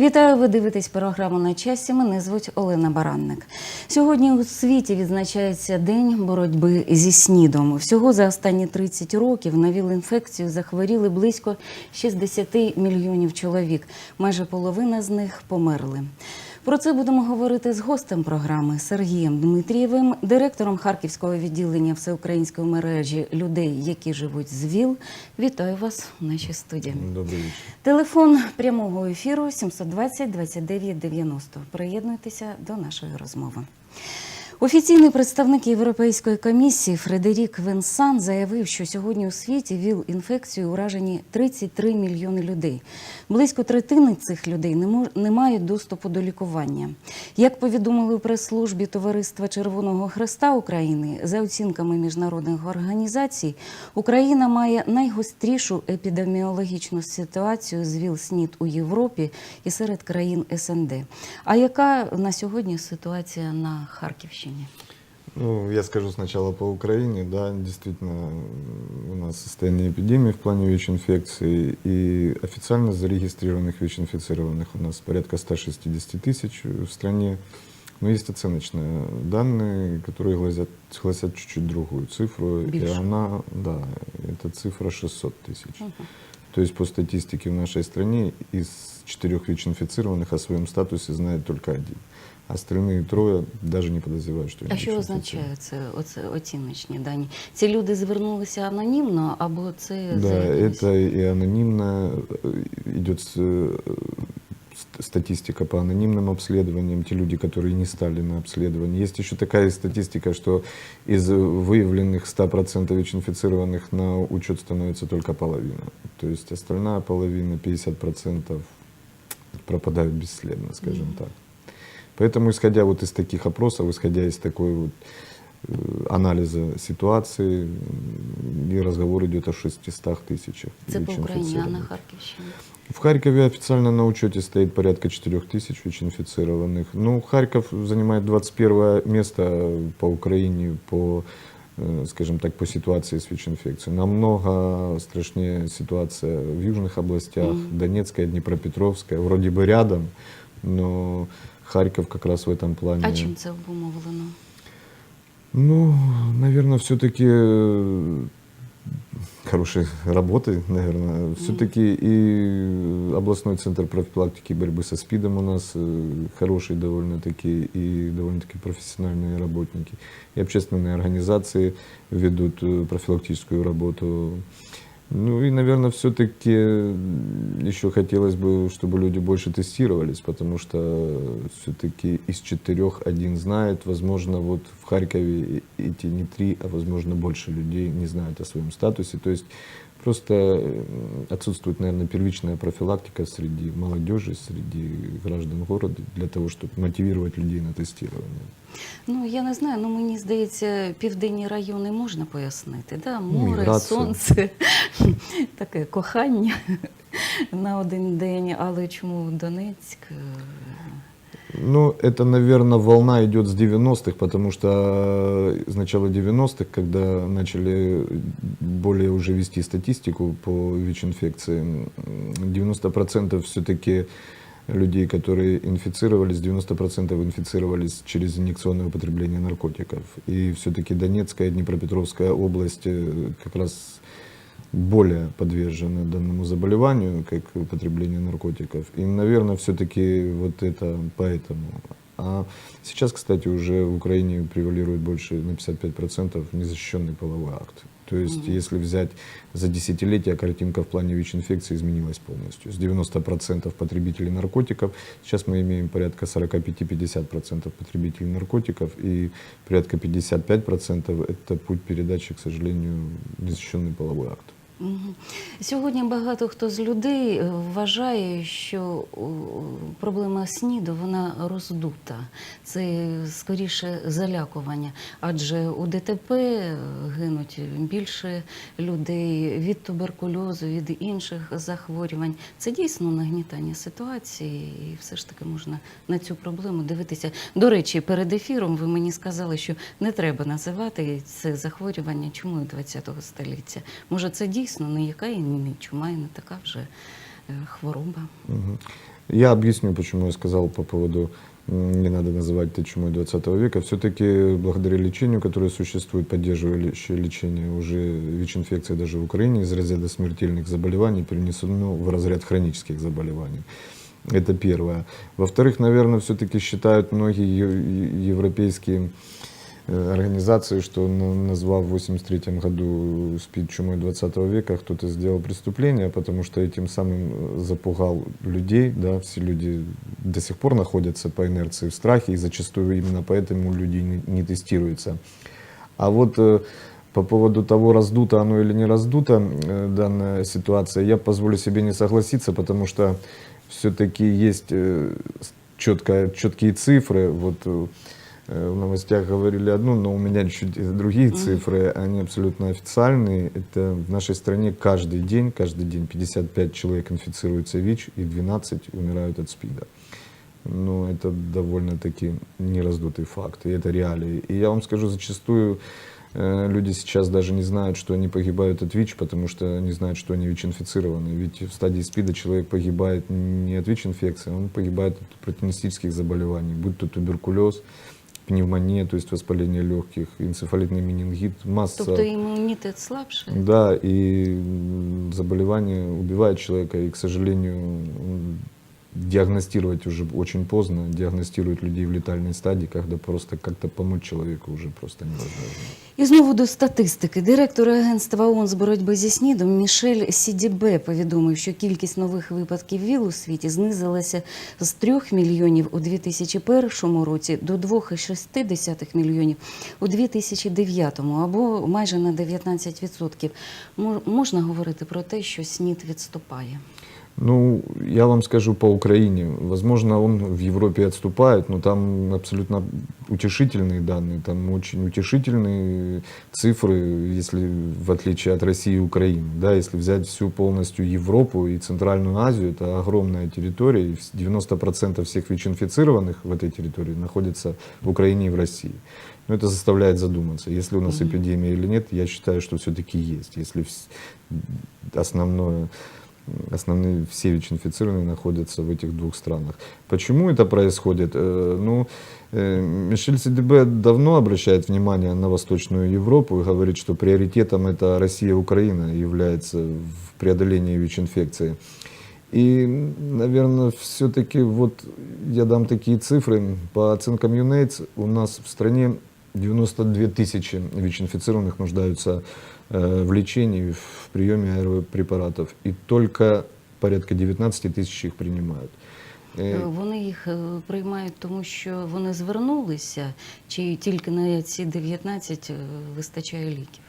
Вітаю, ви дивитесь програму на часі. Мене звуть Олена Баранник. Сьогодні у світі відзначається День боротьби зі снідом. Всього за останні 30 років на ВІЛ-інфекцію захворіли близько 60 мільйонів чоловік. Майже половина з них померли. Про це будемо говорити з гостем програми Сергієм Дмитрієвим, директором Харківського відділення всеукраїнської мережі людей, які живуть з ВІЛ. Вітаю вас у нашій студії. Добрий вечір. Телефон прямого ефіру 720 29 90. Приєднуйтеся до нашої розмови. Офіційний представник Європейської комісії Фредерік Венсан заявив, що сьогодні у світі ВІЛ-інфекцією уражені 33 мільйони людей. Близько третини цих людей не мають доступу до лікування. Як повідомили у прес-службі Товариства Червоного Хреста України, за оцінками міжнародних організацій, Україна має найгострішу епідеміологічну ситуацію з ВІЛ-СНІД у Європі і серед країн СНД. А яка на сьогодні ситуація на Харківщині? Ну, я скажу сначала по Украине. Да, действительно, у нас состояние эпидемии в плане ВИЧ-инфекции. И официально зарегистрированных ВИЧ-инфицированных у нас порядка 160 тысяч в стране. Но есть оценочные данные, которые гласят, гласят чуть-чуть другую цифру. Больше. И она, да, это цифра 600 тысяч. То есть по статистике в нашей стране из четырех ВИЧ-инфицированных о своем статусе знает только один. А остальные трое даже не подозревают, что А они що ВИЧ-инфицированы. означає це оце оціночні дані? Ці люди звернулися анонімно або це Да, заявились? это и анонимно э, идет с- э, ст- статистика по анонимным обследованиям, те люди, которые не стали на обследование. Есть еще такая статистика, что из выявленных 100% ВИЧ-инфицированных на учет становится только половина. То есть остальная половина, 50% пропадают бесследно, скажем Мгм. так. Поэтому, исходя вот из таких опросов, исходя из такой вот э, анализа ситуации, м, и разговор идет о 600 тысячах. Це по Україні, а на ВИЧ-инфицированных. Харківщині. В Харькове официально на учете стоит порядка 4 тысяч ВИЧ-инфицированных. Ну, Харьков занимает 21 место по Украине по, э, скажем так, по ситуации с ВИЧ-инфекцией. Намного страшнее ситуация в южных областях, Мгм. Донецкая, Днепропетровская, вроде бы рядом, но Харьков как раз в этом плане... А чим це обумовлено? Ну, наверное, все-таки хорошей работы, наверное. Все-таки и областной центр профилактики и борьбы со СПИДом у нас э, хорошие довольно-таки и довольно-таки профессиональные работники. И общественные организации ведут э, профилактическую работу. Ну и, наверное, все-таки еще хотелось бы, чтобы люди больше тестировались, потому что все-таки из четырех один знает. Возможно, вот в Харькове эти не три, а возможно больше людей не знают о своем статусе. То есть просто отсутствует, наверное, первичная профилактика среди молодежи, среди граждан города для того, чтобы мотивировать людей на тестирование. Ну я не знаю. Ну мені здається, південні райони можна пояснити. Да? Море, Міграція. сонце, таке кохання на один день. Але чому Донецьк? Ну, это, наверное, волна идет с 90-х, потому что э, с начала 90-х, когда начали более уже вести статистику по ВИЧ-инфекции, м, 90% все-таки людей, которые инфицировались, 90% инфицировались через инъекционное употребление наркотиков. И все-таки Донецкая Днепропетровская область э, как раз более подвержены данному заболеванию, как употребление наркотиков. И, наверное, все-таки вот это поэтому. А сейчас, кстати, уже в Украине превалирует больше на 55% незащищенный половой акт. То есть, Мгм. если взять за десятилетия, картинка в плане ВИЧ-инфекции изменилась полностью. С 90% потребителей наркотиков, сейчас мы имеем порядка 45-50% потребителей наркотиков, и порядка 55% это путь передачи, к сожалению, незащищенный половой акт. Сьогодні багато хто з людей е, вважає, що проблема СНІДу вона роздута. Це скоріше залякування, адже у ДТП е, гинуть більше людей від туберкульозу, від інших захворювань. Це дійсно нагнітання ситуації, і все ж таки можна на цю проблему дивитися. До речі, перед ефіром ви мені сказали, що не треба називати це захворювання чумою 20-го століття. Може, це дійсно не яка і не чума, і не така вже е, хвороба. Мгм. Я объясню, почему я сказал по поводу м, не надо называть это чумой 20 века. Все-таки благодаря лечению, которое существует, поддерживающее лечение, уже ВИЧ-инфекция даже в Украине из разряда смертельных заболеваний перенесено в разряд хронических заболеваний. Это первое. Во-вторых, наверное, все-таки считают многие е- е- европейские э, организации, что на- назвав в 83 году СПИД чумой 20 века, кто-то сделал преступление, потому что этим самым э, запугал людей, да, все люди до сих пор находятся по инерции в страхе, и зачастую именно поэтому люди не, не тестируются. А вот э, по поводу того, раздуто оно или не раздуто, данная ситуация, я позволю себе не согласиться, потому что все-таки есть четко, четкие цифры. Вот в новостях говорили одну, но у меня чуть другие цифры, они абсолютно официальные. Это в нашей стране каждый день, каждый день 55 человек инфицируются ВИЧ и 12 умирают от СПИДа. Ну, это довольно-таки нераздутый факт, и это реалии. И я вам скажу, зачастую э, люди сейчас даже не знают, что они погибают от ВИЧ, потому что не знают, что они ВИЧ-инфицированы. Ведь в стадии СПИДа человек погибает не от ВИЧ-инфекции, он погибает от протонистических заболеваний, будь то туберкулез, пневмония, то есть воспаление легких, энцефалитный менингит, масса... Тобто імунітет слабший? Да, и заболевание убивает человека, и, к сожалению, диагностировать уже очень поздно, диагностируют людей в летальной стадии, когда просто как-то помочь человеку уже просто невозможно. І знову до статистики. Директор агентства ООН з боротьби зі СНІДом Мішель Сідібе повідомив, що кількість нових випадків ВІЛ у світі знизилася з 3 мільйонів у 2001 році до 2,6 мільйонів у 2009, або майже на 19%. Мо- Можна говорити про те, що СНІД відступає. Ну, я вам скажу по Украине. Возможно, он в Европе отступает, но там абсолютно утешительные данные, там очень утешительные цифры, если в отличие от России и Украины. Да, если взять всю полностью Европу и Центральную Азию, это огромная территория, и 90% всех ВИЧ-инфицированных в этой территории находятся в Украине и в России. Но это заставляет задуматься, если у нас эпидемия или нет, я считаю, что все-таки есть. Если основное основные все ВИЧ-инфицированные находятся в этих двух странах. Почему это происходит? Э, Ну, э, Мишель Сидебе давно обращает внимание на Восточную Европу и говорит, что приоритетом это Россия и Украина является в преодолении ВИЧ-инфекции. И, наверное, все-таки вот я дам такие цифры. По оценкам UNAIDS у нас в стране 92 тысячи ВИЧ-инфицированных нуждаются в лечении, в приеме АРВ-препаратов. И только порядка 19 тысяч их принимают. Э, Е, Вони їх е, приймають, тому що вони звернулися, чи тільки на ці 19 е, вистачає ліків?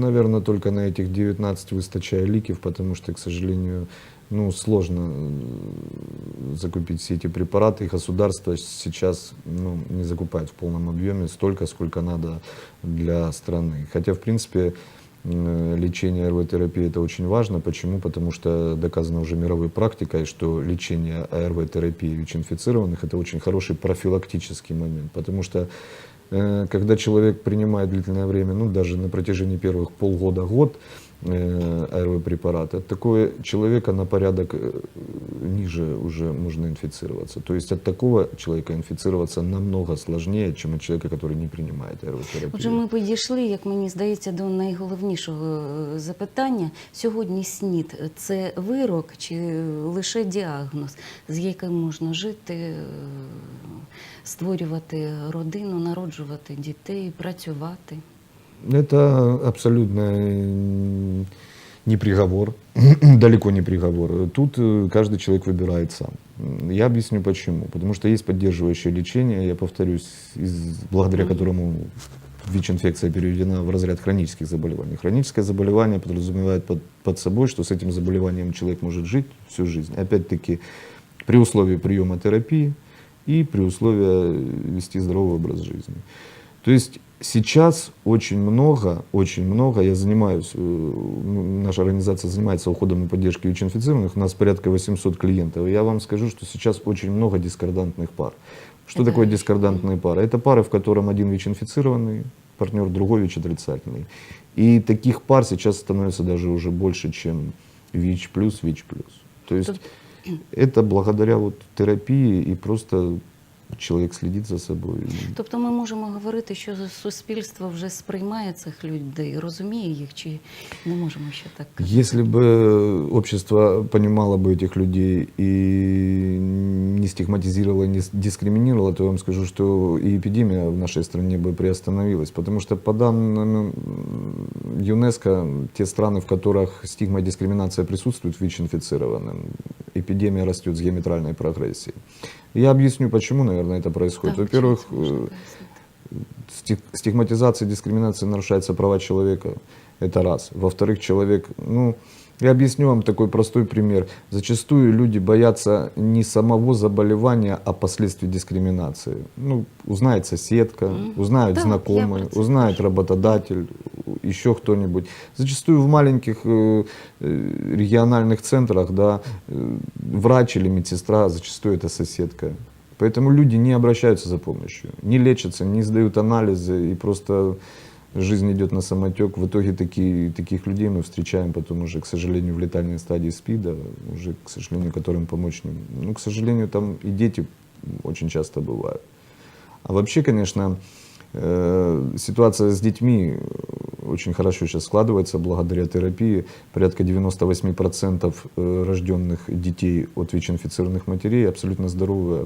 Наверное, только на этих 19 выстачая ликов, потому что, к сожалению, ну, сложно э, закупить все эти препараты. И государство сейчас ну, не закупает в полном объеме столько, сколько надо для страны. Хотя, в принципе, э, лечение РВ-терапии это очень важно. Почему? Потому что доказано уже мировой практикой, что лечение РВ-терапии ВИЧ-инфицированных это очень хороший профилактический момент. Потому что Э, когда человек принимает длительное время, ну даже на протяжении первых полгода-год э, АРВ-препараты, от такого человека на порядок э, ниже уже можно инфицироваться. То есть от такого человека инфицироваться намного сложнее, чем от человека, который не принимает АРВ-терапию. Отже, ми підійшли, як мені здається, до найголовнішого е, запитання. Сьогодні СНІД – це вирок чи лише діагноз, з яким можна жити, е, створювати родину, народжувати дітей, працювати? Это абсолютно м, не приговор, далеко не приговор. Тут э, каждый человек выбирает сам. Я объясню почему. Потому что есть поддерживающее лечение, я повторюсь, из- благодаря которому ВИЧ-инфекция переведена в разряд хронических заболеваний. Хроническое заболевание подразумевает под, под собой, что с этим заболеванием человек может жить всю жизнь. Опять-таки, при условии приема терапии и при условии вести здоровый образ жизни. То есть сейчас очень много, очень много, я занимаюсь, э, наша организация занимается уходом и поддержкой ВИЧ-инфицированных, у нас порядка 800 клиентов. И я вам скажу, что сейчас очень много дискордантных пар. Что Это такое дискордантные пары? Это пары, в котором один ВИЧ-инфицированный партнер, другой ВИЧ-отрицательный. И таких пар сейчас становится даже уже больше, чем ВИЧ плюс, ВИЧ плюс. То есть Тоб- Это благодаря вот терапии и просто человек следит за собой. Тобто ми можемо говорити, що суспільство вже сприймає цих людей, розуміє їх, чи не можемо ще так казати? Если бы общество понимало бы этих людей и не стигматизировало, не с- дискриминировало, то я вам скажу, что и эпидемия в нашей стране бы приостановилась. Потому что по данным м, ЮНЕСКО, те страны, в которых стигма и дискриминация присутствуют, ВИЧ-инфицированы. Эпидемия растет с геометральной прогрессией. Я объясню, почему, наверное, это происходит. Так, Во-первых, э, стигматизация, дискриминация нарушаются права человека. Это раз. Во-вторых, человек, ну, я объясню вам такой простой пример. Зачастую люди боятся не самого заболевания, а последствий дискриминации. Ну, узнает соседка, Мгм. узнают Да, знакомые, узнает работодатель, еще кто-нибудь. Зачастую в маленьких э, э, региональных центрах, да, э, врач или медсестра, зачастую это соседка. Поэтому люди не обращаются за помощью, не лечатся, не сдают анализы, и просто жизнь идет на самотек. В итоге такие, таких людей мы встречаем потом уже, к сожалению, в летальной стадии СПИДа, уже, к сожалению, которым помочь не... Ну, к сожалению, там и дети очень часто бывают. А вообще, конечно, э, ситуация с детьми э, очень хорошо сейчас складывается благодаря терапии. Порядка 98% э, рожденных детей от ВИЧ-инфицированных матерей абсолютно здоровые,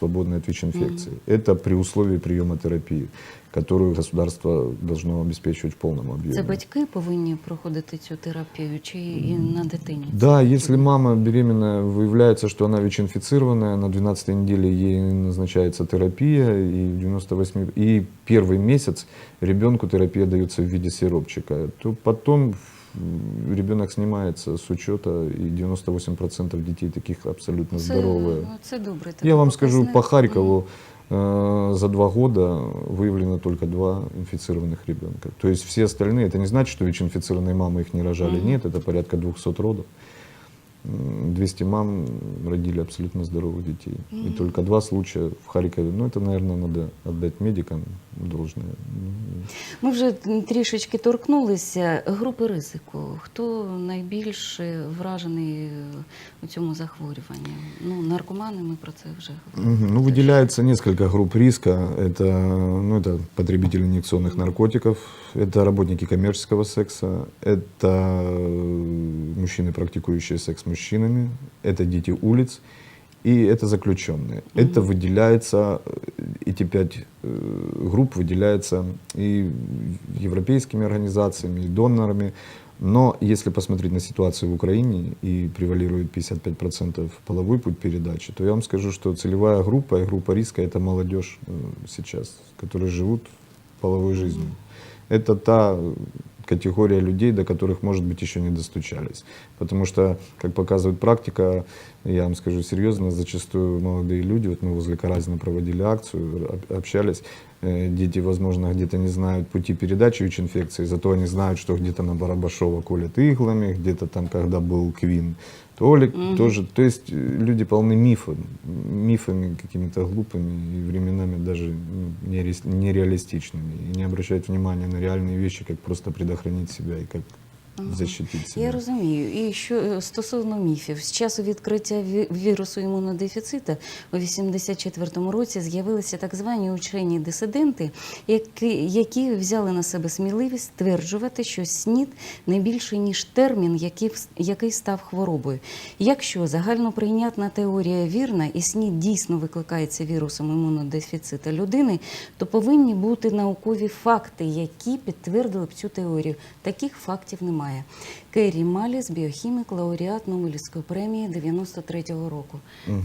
абс- свободные от ВИЧ-инфекции. Это при условии приема терапии, которую государство должно обеспечивать в полном объеме. Це батьки повинні проходити цю терапію, чи і на дитині? Да, если мама беременная, выявляется, что она ВИЧ-инфицированная, на 12 неделе ей назначается терапия, и, 98, и первый месяц ребенку терапия дается в виде сиропчика, то потом м, ребенок снимается с учета, и 98% детей таких абсолютно Це, здоровые. це добре. Я вам скажу, по Харькову э, за два года выявлено только два инфицированных ребенка. То есть все остальные, это не значит, что ВИЧ-инфицированные мамы их не рожали. Мгм. Нет, это порядка 200 родов. М, 200 мам родили абсолютно здоровых детей. И Мгм. только два случая в Харькове. Ну, это, наверное, надо отдать медикам должное. Ну, Ми вже трішечки торкнулися групи ризику. Хто найбільше вражений е, у цьому захворюванні? Ну, наркомани, ми про це вже говорили. Мгм. Ну, выделяется несколько групп риска. Это, ну, это потребители инъекционных наркотиков, это работники коммерческого секса, это э, мужчины, практикующие секс с мужчинами, это дети улиц и это заключенные. Это выделяется, э, эти пять э, групп выделяются и европейскими организациями, и донорами. Но если посмотреть на ситуацию в Украине и превалирует 55% половой путь передачи, то я вам скажу, что целевая группа и группа риска это молодежь э, сейчас, которые живут половой жизнью. Это та категория людей, до которых, может быть, еще не достучались. Потому что, как показывает практика, я вам скажу серьезно, зачастую молодые люди, вот мы возле Каразина проводили акцию, об- общались, дети, возможно, где-то не знают пути передачи ВИЧ-инфекции, зато они знают, что где-то на Барабашова колят иглами, где-то там, когда был Квин, Толик Мгм. тоже. То есть э, люди полны мифов, мифами какими-то глупыми и временами даже нере- нереалистичными. И не обращают внимания на реальные вещи, как просто предохранить себя и как Ага. защитить себя. Я розумію. І що е, стосовно міфів, з часу відкриття ві- вірусу імунодефіцита у 84-му році з'явилися так звані учені дисиденти, які, які взяли на себе сміливість стверджувати, що СНІД не більше ніж термін, який, який став хворобою. Якщо загальноприйнятна теорія вірна і СНІД дійсно викликається вірусом імунодефіцита людини, то повинні бути наукові факти, які підтвердили б цю теорію. Таких фактів немає. Керрі Маліс, біохімік, лауреат Нобелівської премії 93-го року.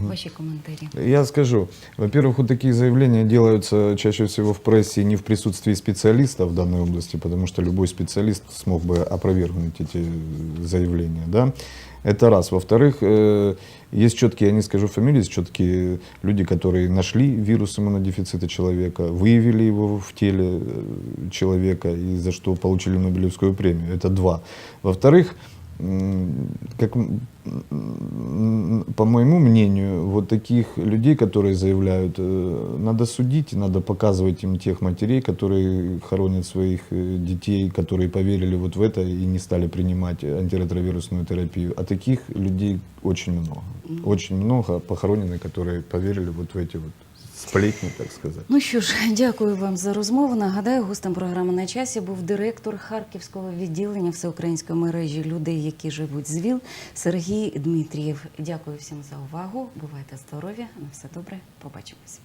Ваші коментарі. Я скажу. Во-первых, вот такие заявления делаются чаще всего в прессе не в присутствии специалистов в данной области, потому что любой специалист смог бы опровергнуть эти заявления. Да? Это раз. Во-вторых, э, есть четкие, я не скажу фамилии, есть четкие люди, которые нашли вирус иммунодефицита человека, выявили его в теле э, человека и за что получили Нобелевскую премию. Это два. Во-вторых, как по моему мнению, вот таких людей, которые заявляют, э, надо судить, надо показывать им тех матерей, которые хоронят своих э, детей, которые поверили вот в это и не стали принимать антиретровирусную терапию. А таких людей очень много. Очень много похоронены, которые поверили вот в эти вот сплетни, так сказати. Ну що ж, дякую вам за розмову. Нагадаю, гостем програми на часі був директор Харківського відділення всеукраїнської мережі людей, які живуть з ВІЛ, Сергій Дмитрієв. Дякую всім за увагу. Бувайте здорові. На все добре. Побачимось.